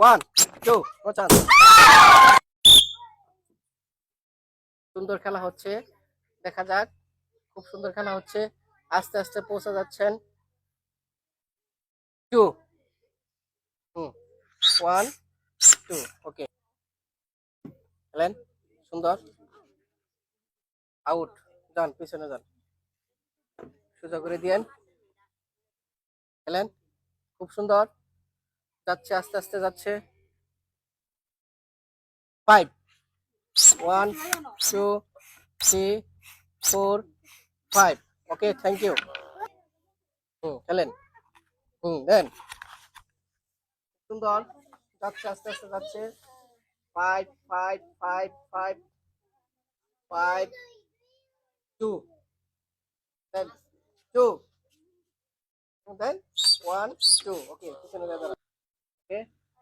One two সুন্দর খেলা হচ্ছে। দেখা যাক। খুব সুন্দর খেলা হচ্ছে। আস্তে আস্তে পৌঁছে যাচ্ছেন। Two hmm. One two okay খেলেন সুন্দর। আউট যান পিছনে যান। সোজা করে দিয়েন। খেলেন খুব সুন্দর। যাচ্ছে আস্তে আস্তে যাচ্ছে। Five one two three four five okay thank you hmm খেলেন হুম দেন সুন্দর যাচ্ছে আস্তে আস্তে যাচ্ছে। Five five five five five two দেন টু দেন ওয়ান টু ওকে পিছনে